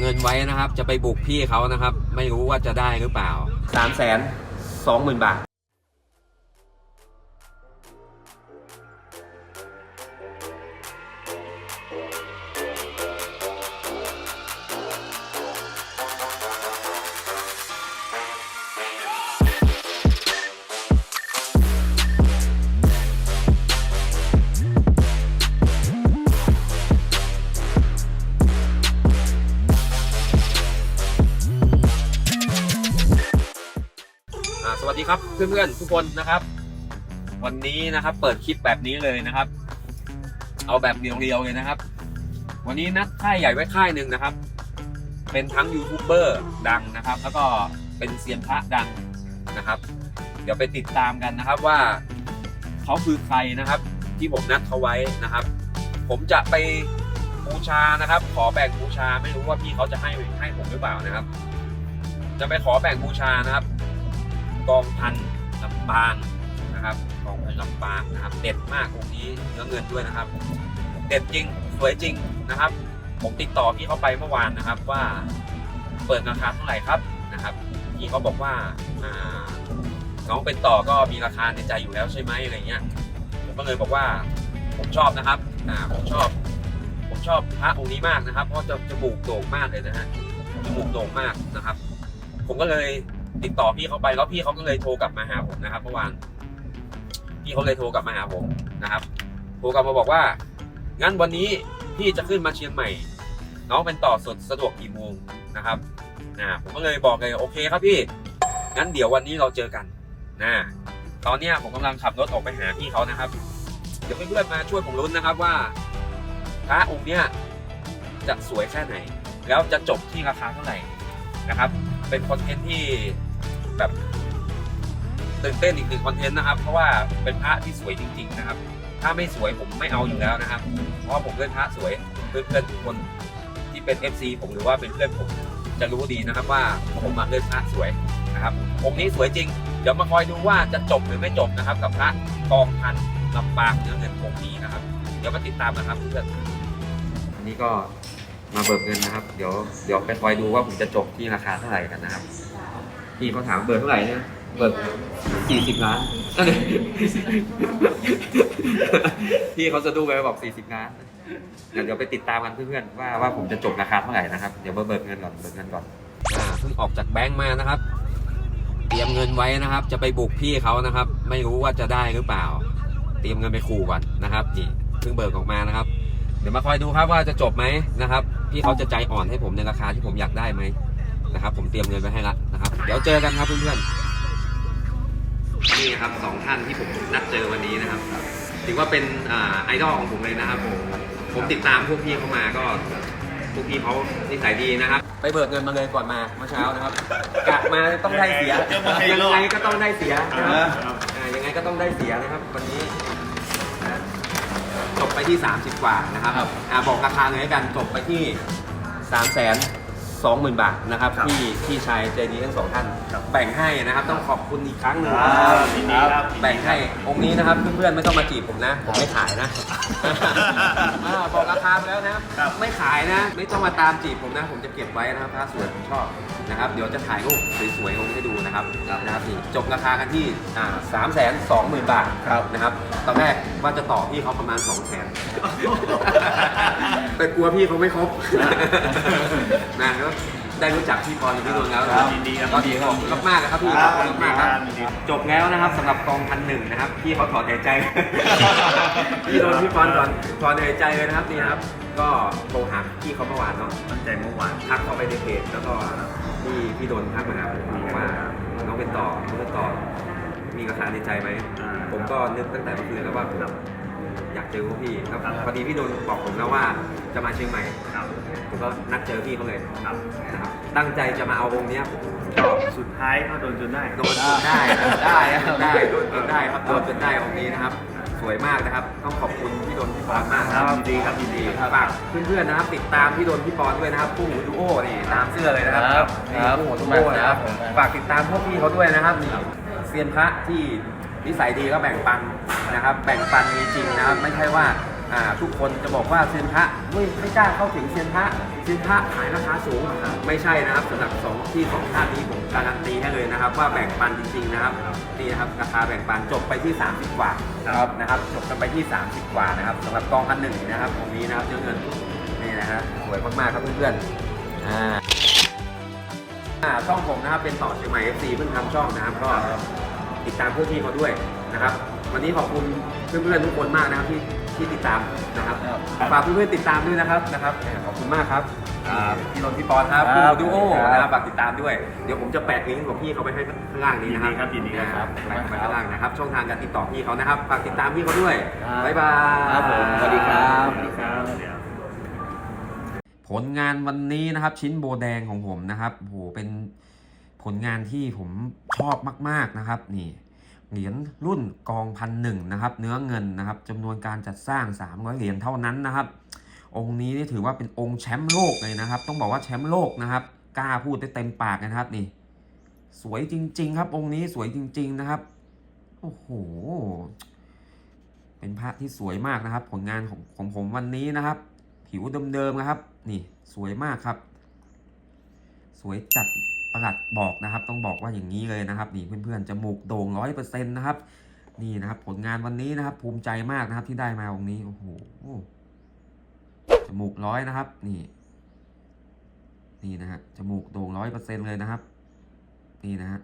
เงินไว้นะครับ จะไปบุกพี่เขานะครับ ไม่รู้ว่าจะได้หรือเปล่าสามแสนสองหมื่นบาท สวัสดีครับเพื่อนๆทุกคนนะครับ วันนี้นะครับ เปิดคลิปแบบนี้เลยนะครับ เอาแบบเรียวๆเลยนะครับ วันนี้นัดค่ายใหญ่ไว้ค่ายหนึ่งนะครับ เป็นทั้งยูทูบเบอร์ดังนะครับ แล้วก็เป็นเซียนพระดังนะครับ เดี๋ยวไปติดตามกันนะครับว่าเขาคือใครนะครับ ที่ผมนัดเขาไว้นะครับ ผมจะไปบูชานะครับ ขอแบ่งบูชาไม่รู้ว่าพี่เขาจะให้ให้ผมหรือเปล่านะครับ จะไปขอแบ่งบูชานะครับ กองพันลำปางนะครับกองพันลำปางนะครับเด็ดมากองค์นี้เนื้อเงินด้วยนะครับ เด็ดจริงสวยจริงนะครับ ผมติดต่อพี่เขาไปเมื่อวานนะครับว่าเปิดราคาเท่าไหร่ครับนะครับพี่เขาบอกว่าอ่าน้องเป็นต่อก็มีราคาในใจอยู่แล้วใช่ไหมอะไรเงี้ยผมก็เลยบอกว่าผมชอบนะครับอ่าผมชอบ ผมชอบพระองค์นี้มากนะครับ เพราะจะจมูกโด่งมากเลยนะฮะจมูกโด่งมากนะครับ ผมก็เลย ติดต่อพี่เขาไปแล้วพี่เขาก็เลยโทรกลับมาหาผมนะครับเมื่อวานพี่เขาเลยโทรกลับมาหาผมนะครับโทรกลับมาบอกว่า งั้นวันนี้พี่จะขึ้นมาเชียงใหม่ น้องเป็นต่อสดสะดวกกี่โมงนะครับนะผมก็เลยบอกเลยโอเคครับพี่ งั้นเดี๋ยววันนี้เราเจอกันนะตอนนี้ผมกำลังขับรถออกไปหาพี่เขานะครับ เดี๋ยวเพื่อนๆมาช่วยผมลุ้นนะครับว่าพระองค์เนี้ยจะสวยแค่ไหน แล้วจะจบที่ราคาเท่าไหร่นะครับ เป็นคอนเทนต์ที่ แบบตื่นเต้นอีกหนึ่งคอนเทนต์นะครับ เพราะว่าเป็นพระที่สวยจริง ๆ นะครับ ถ้าไม่สวยผมไม่เอาอยู่แล้วนะครับ เพราะผมเล่นพระสวยเพื่อนๆทุกคนที่เป็น FC ผมหรือว่าเป็นเพื่อนผมจะรู้ดีนะครับว่าผมมาเล่นพระสวยนะครับองค์นี้สวยจริง เดี๋ยวมาคอยดูว่าจะจบหรือไม่จบนะครับ กับพระกองพันลำปางเนื้อเงินองค์นี้นะครับ เดี๋ยวมาติดตามกันครับเพื่อนอันนี้ก็มาเบิกเงินนะครับ เดี๋ยวเดี๋ยวไปคอยดูว่าผมจะจบที่ราคาเท่าไหร่กันนะครับ พี่เขาถามเบิกเท่าไหร่เนี่ยเบิกสี่สิบล้าน พี่เขาจะดูไปบอกสี่สิบล้านเดี๋ยวเดี๋ยวไปติดตามกันเพื่อนๆว่าว่าผมจะจบราคาเท่าไหร่นะครับ เดี๋ยวมาเบิกเงินก่อนเบิกเงินก่อนอ่าเพิ่งออกจากแบงก์มานะครับ เตรียมเงินไว้นะครับ จะไปบุกพี่เขานะครับ ไม่รู้ว่าจะได้หรือเปล่า เตรียมเงินไปขู่ก่อนนะครับนี่เพิ่งเบิกออกมานะครับ เดี๋ยวมาคอยดูครับว่าจะจบไหมนะครับ พี่เขาจะใจอ่อนให้ผมในราคาที่ผมอยากได้ไหมนะครับ ผมเตรียมเงินไว้ให้ละ นะครับ เดี๋ยวเจอกันครับเพื่อนๆนี่ครับสองท่านที่ผมนัดเจอวันนี้นะครับ ถือว่าเป็นอ่าไอดอลของผมเลยนะครับผมผมติดตามพวกพี่เขามาก็พวกพี่เขานิสัยดีนะครับ ไปเบิกเงินมาเลยก่อนมาเมื่อเช้านะครับกะมาต้องได้เสียยังไงก็ต้องได้เสียนะครับอ่ายังไงก็ต้องได้เสียนะครับวันนี้นะจบไปที่ 30 กว่านะครับครับอ่าบอกราคาเลยแล้วกันจบไปที่3 2 0 0 0 0 บาทนะครับครับที่พี่ชายใจดีทั้งสองท่าน ครับแบ่งให้นะครับต้องขอบคุณอีกครั้งหนึ่งคนะรับครับยินดีครับ แบ่งให้องค์นี้นะครับเพื่อนๆไม่ต้องมาจีบผมนะ ผมไม่ขายนะ อ่าบอกราคาไปแล้วนะ ครับ ไม่ขายนะ ไม่ต้องมาตามจีบผมนะ ผมจะเก็บไว้นะครับถ้าสวยผมชอบนะครับ เดี๋ยวจะถ่ายรูปสวยๆองค์ให้ดูนะครับนะครับนี่จบราคากันที่อ่าสามแสนสองหมื่นบาทครับนะครับ ตอนแรกว่าจะต่อพี่เขาประมาณ2 0 0แสนแต่กลัวพี่เขาไม่ครบนะก็ได้รู้จักพี่พรกับพี่นนท์แล้วครับยินดีครับก็ยินดีครับขอบคุณมากๆนะครับพี่คขรัอบบคุณมากๆครับยินดีครับจบแล้วนะครับสำหรับกองพันหนึ่งนะครับพี่เขาถอนหายใจพี่นนท์พี่พรถอนถอนหายใจเลยนะครับนี่นะครับ ก็โทรหาพี่เขาเมื่อวานเนาะตั้งใจเมื่อวานทักเข้าไปในเพจแล้วก็พี่พี่โดนทักมาหาผมบอกว่าน้องเป็นต่อน้องเป็นต่อ มีราคาในใจไหม อ่าผมก็นึกตั้งแต่เมื่อคืนแล้วว่าผมอยากเจอพวกพี่แล้วครับ พอดีพี่โดนบอกผมแล้วว่าจะมาเชียงใหม่ ครับผมก็นัดเจอพี่เขาเลยครับนะครับตั้งใจจะมาเอาวงเนี้ยผมก็สุดท้ายก็โดนจนได้ โดนจนได้นะได้ครับได้โดนจนได้ครับโดนจนได้องค์นี้นะครับ สวยมากนะครับ ต้องขอบคุณพี่ดนพี่ปอนมากครับยินดีครับยินดีฝากเพื่อนๆนะครับ ติดตามพี่ดนพี่ปอนด้วยนะครับคู่หูดูโอนี่ตามเสื้อเลยนะครับครับนี่ครับคู่หูดูขอบโอคุณมากนะครับครับผม ฝากติดตามพวกพี่เขาด้วยนะครับนี่ เซียนพระที่นิสัยดีก็แบ่งปันนะครับ แบ่งปันมีจริงนะครับไม่ใช่ว่าทุกคนจะบอกว่าเซียนพระไม่ไม่กล้าเข้าถึงเซียนพระเซียนพระขายราคาสูง ไม่ใช่นะครับสำหรับสองที่สองท่านนี้ผมการันตีให้เลยนะครับ ว่าแบ่งปันจริงๆนะครับนี่นะครับราคาแบ่งปันจบไปที่ 30 กว่าครับนะครับจบกันไปที่ 30 กว่านะครับสำหรับกองพันหนึ่งนะครับตรงนี้นะครับเนื้อเงินนี่นะฮะสวยมากๆครับเพื่อนๆอ่า อ่าช่องผมนะครับเป็นต่อเชียงใหม่ FC เพิ่งทำช่องนะครับก็ติดตามพวกพี่เขาด้วยนะครับ วันนี้ขอบคุณเพื่อนๆทุกคนมากนะครับที่ที่ติดตามนะครับฝากเพื่อนๆติดตามด้วยนะครับนะครับอ่าขอบคุณมากครับอ่าพี่นนท์พี่ปอนครับครัพี่บดูโอครับ นะครับฝากติดตามด้วยเดี๋ยวผมจะแปะลิงก์ของพี่เขาไปให้ข้างล่างนี้นะครับยินดีครับยินดีครับ แปะไว้ข้างล่างนะครับช่องทางการติดต่อพี่เขานะครับฝากติดตามพี่เขาด้วยครับ บ๊ายบาย ครับผมสวัสดีครับ สวัสดีครับเดี๋ยว ผลงานวันนี้นะครับ ชิ้นโบแดงของผมนะครับโหเป็นผลงานที่ผมชอบมาก ๆนะครับ นี่เหรียญรุ่นกองพันหนึ่งนะครับ เนื้อเงินนะครับจำนวนการจัดสร้าง 300 เหรียญเท่านั้นนะครับ องค์นี้นี่ถือว่าเป็นองค์แชมป์โลกเลยนะครับ ต้องบอกว่าแชมป์โลกนะครับกล้าพูดได้เต็มปากนะครับนี่ สวยจริง ๆ ครับ องค์นี้สวยจริง ๆนะครับโอ้โหเป็นพระที่สวยมากนะครับ ผลงานของของผมวันนี้นะครับ ผิวเดิมๆนะครับ นี่สวยมากครับ สวยจัดประหลัดบอกนะครับ ต้องบอกว่าอย่างนี้เลยนะครับ นี่เพื่อนๆจมูกโด่งร้อยเปอร์เซ็นต์นะครับ นี่นะครับ ผลงานวันนี้นะครับ ภูมิใจมากนะครับที่ได้มาองนี้โอ้โหจมูกร้อยนะครับ นี่ นี่นะฮะจมูกโด่งร้อยเปอร์เซ็นต์เลยนะครับ นี่นะฮะ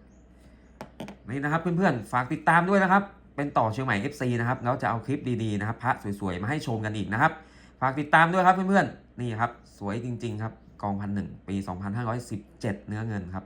นี่นะครับเพื่อนๆฝากติดตามด้วยนะครับ เป็นต่อเชียงใหม่ FC นะครับแล้วจะเอาคลิปดีๆนะครับ พระสวยๆมาให้ชมกันอีกนะครับ ฝากติดตามด้วยครับเพื่อนๆนี่ครับ สวยจริง ๆ ครับกองพันหนึ่งปี 2517 เนื้อเงินครับ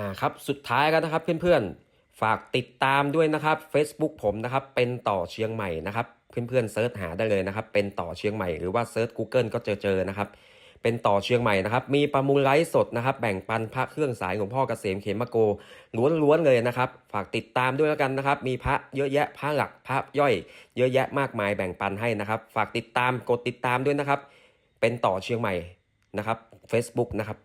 อ่าครับสุดท้ายกันนะครับเพื่อนๆ ฝากติดตามด้วยนะครับ Facebook ผมนะครับเป็นต่อเชียงใหม่นะครับเพื่อนๆเซิร์ชหาได้เลยนะครับ เป็นต่อเชียงใหม่หรือว่าเซิร์ช Google ก็เจอเจอนะครับ เป็นต่อเชียงใหม่นะครับ มีประมูลไลฟ์สดนะครับ แบ่งปันพระเครื่องสายหลวงพ่อเกษมเขมโกล้วนๆเลยนะครับ ฝากติดตามด้วยแล้วกันนะครับ มีพระเยอะแยะพระหลักพระย่อย เยอะแยะมากมายแบ่งปันให้นะครับ ฝากติดตามกดติดตามด้วยนะครับ เป็นต่อเชียงใหม่นะครับ Facebook นะครับ